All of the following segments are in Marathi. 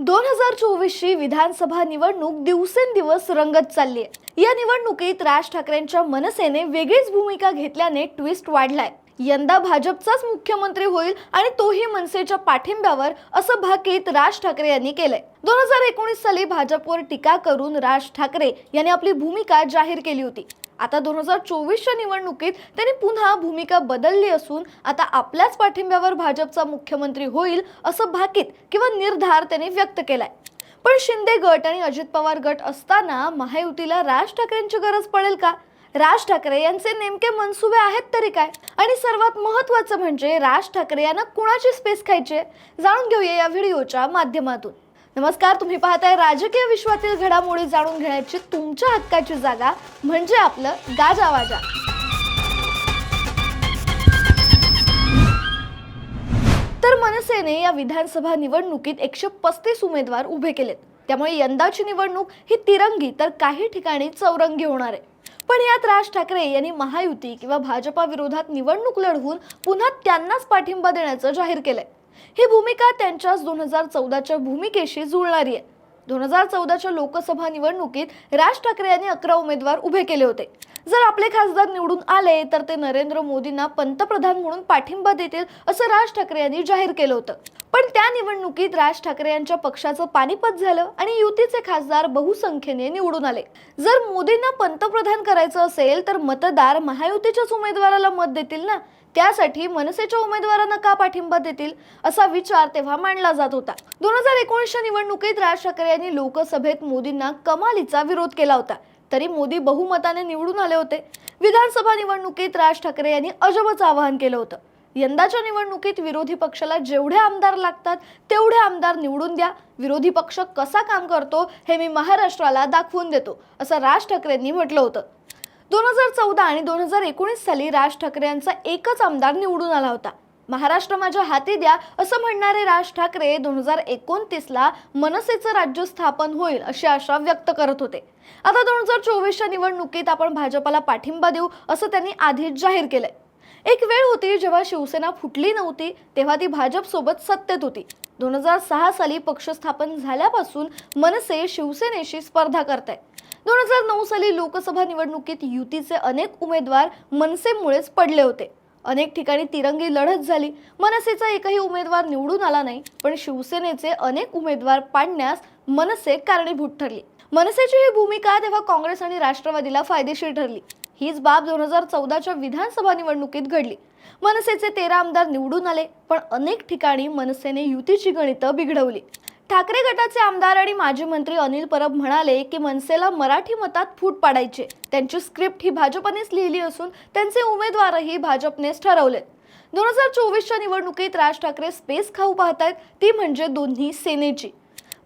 दोन हजार चोवीसची विधानसभा निवडणूक दिवसेंदिवस रंगत चालली आहे या निवडणुकीत राज ठाकरेंच्या मनसेने वेगळीच भूमिका घेतल्याने ट्विस्ट वाढलाय. यंदा भाजपचाच मुख्यमंत्री होईल आणि तोही मनसेच्या पाठिंब्यावर असं भाकीत राज ठाकरे यांनी केलंय. दोन हजार एकोणीस साली भाजपवर टीका करून राज ठाकरे यांनी आपली भूमिका जाहीर केली होती. आता दोन हजार चोवीसच्या निवडणुकीत त्यांनी पुन्हा भूमिका बदलली असून आता आपल्याच पाठिंब्यावर भाजपचा मुख्यमंत्री होईल असं भाकीत किंवा निर्धार त्यांनी व्यक्त केलाय. पण शिंदे गट आणि अजित पवार गट असताना महायुतीला राज ठाकरेंची गरज पडेल का? राज ठाकरे यांचे नेमके मनसुबे आहेत तरी काय? आणि सर्वात महत्वाचं म्हणजे राज ठाकरे यांना कुणाची स्पेस खायची जाणून घेऊया या व्हिडिओच्या माध्यमातून. नमस्कार तुम्ही पाहताय राजकीय विश्वातील घडामोडी जाणून घेण्याची तुमच्या हक्काची जागा म्हणजे आपलं गाजावाजा तर मनसेने या विधानसभा निवडणुकीत एकशे पस्तीस उमेदवार उभे केलेत. त्यामुळे यंदाची निवडणूक ही तिरंगी तर काही ठिकाणी चौरंगी होणार आहे. पण यात राज ठाकरे यांनी महायुती किंवा भाजपा विरोधात निवडणूक लढवून पुन्हा त्यांनाच पाठिंबा देण्याचं जाहीर केलंय. ही भूमिका त्यांच्याच दोन हजार चौदाच्या भूमिकेशी जुळणारी आहे. दोन हजार चौदाच्या लोकसभा निवडणुकीत राज ठाकरे यांनी अकरा उमेदवार उभे केले होते. जर आपले खासदार निवडून आले तर ते नरेंद्र मोदींना पंतप्रधान म्हणून पाठिंबा देतील असं राज ठाकरे यांनी जाहीर केलं होतं. पण त्या निवडणुकीत राज ठाकरे यांच्या पक्षाचं पानिपत झालं आणि युतीचे खासदार बहुसंख्येने निवडून आले. जर मोदींना पंतप्रधान करायचं असेल तर मतदार महायुतीच्याच उमेदवाराला मत देतील ना? त्यासाठी मनसेच्या उमेदवारांना का पाठिंबा देतील असा विचार तेव्हा मांडला जात होता. दोन हजार एकोणीसच्या निवडणुकीत राज ठाकरे यांनी लोकसभेत मोदींना कमालीचा विरोध केला होता. तरी मोदी बहुमताने निवडून आले होते. विधानसभा निवडणुकीत राज ठाकरे यांनी अजबच आवाहन केलं होतं. यंदाच्या निवडणुकीत विरोधी पक्षाला जेवढे आमदार लागतात तेवढे आमदार निवडून द्या. विरोधी पक्ष कसा काम करतो हे मी महाराष्ट्राला दाखवून देतो असं राज ठाकरेंनी म्हटलं होतं. दोन हजार चौदा आणि दोन हजार एकोणीस साली राज ठाकरे यांचा एकच आमदार निवडून आला होता. महाराष्ट्र माझ्या हाती द्या असं म्हणणारे राज ठाकरे दोन हजार एकोणतीसला मनसेचं राज्य स्थापन होईल अशी आशा व्यक्त करत होते. आता दोन हजार चोवीसच्या निवडणुकीत आपण भाजपाला पाठिंबा देऊ असं त्यांनी आधीच जाहीर केलंय. एक वेळ होती जेव्हा शिवसेना फुटली नव्हती तेव्हा ती भाजपसोबत सत्तेत होती. दोन हजार सहा साली पक्ष स्थापन झाल्यापासून मनसे शिवसेनेशी स्पर्धा करत आहे दोन हजार नऊ साली लोकसभा निवडणुकीत युतीचे अनेक उमेदवार मनसेमुळेच पडले होते. अनेक ठिकाणी तिरंगी लढत झाली. मनसेचा एकही उमेदवार निवडून आला नाही पण शिवसेनेचे अनेक उमेदवार पाडण्यास मनसे कारणीभूत ठरली. मनसेची ही भूमिका तेव्हा काँग्रेस आणि राष्ट्रवादीला फायदेशीर ठरली. हीच बाब दोन हजार चौदाच्या विधानसभा निवडणुकीत घडली. मनसेचे तेरा आमदार निवडून आले पण अनेक ठिकाणी मनसेने युतीची गणितं बिघडवली. ठाकरे गटाचे आमदार आणि माजी मंत्री अनिल परब म्हणाले की मनसेला मराठी मतात फूट पाडायचे. त्यांची स्क्रिप्ट ही भाजपनेच लिहिली असून त्यांचे उमेदवारही भाजपनेच ठरवलेत. दोन हजार चोवीसच्या निवडणुकीत राज ठाकरे स्पेस खाऊ पाहतायत ती म्हणजे दोन्ही सेनेची.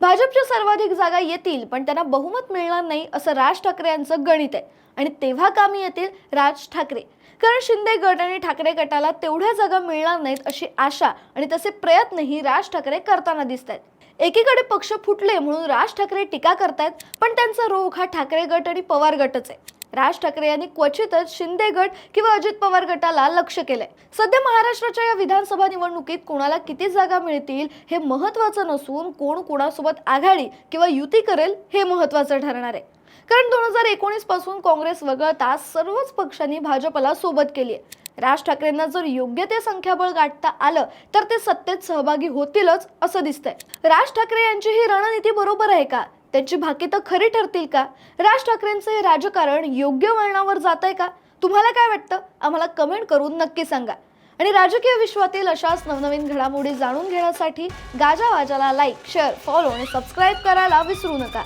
भाजपच्या सर्वाधिक जागा येतील पण त्यांना बहुमत मिळणार नाही असं राज ठाकरे यांचं गणित आहे. आणि तेव्हा कामी येतील राज ठाकरे. कारण शिंदे गट आणि ठाकरे गटाला तेवढ्या जागा मिळणार नाहीत अशी आशा आणि तसे प्रयत्नही राज ठाकरे करताना दिसत आहेत एकीकडे पक्ष फुटले म्हणून राज ठाकरे टीका करतायत पण त्यांचा रोग हा ठाकरे गट आणि पवार गटच आहे. राज ठाकरे यांनी क्वचितच शिंदे गट किंवा अजित पवार गटाला लक्ष केलंय. सध्या महाराष्ट्राच्या या विधानसभा निवडणुकीत कोणाला किती जागा मिळतील हे महत्वाचं नसून कोण कोणासोबत आघाडी किंवा युती करेल हे महत्वाचं ठरणार आहे. कारण दोन हजार एकोणीसपासून काँग्रेस वगळता सर्वच पक्षांनी भाजपला सोबत केली आहे राज ठाकरेंना जर योग्य ते संख्याबळ गाठता आलं तर ते सत्तेत सहभागी होतीलच असं दिसतंय. राज ठाकरे यांची ही रणनीती बरोबर आहे का? त्यांची भाकीतं खरी ठरतील का? राज ठाकरेंचं हे राजकारण योग्य वळणावर जात आहे का? तुम्हाला काय वाटतं? आम्हाला कमेंट करून नक्की सांगा. आणि राजकीय विश्वातील अशाच नवनवीन घडामोडी जाणून घेण्यासाठी गाजा वाजाला लाईक शेअर फॉलो आणि सबस्क्राईब करायला विसरू नका.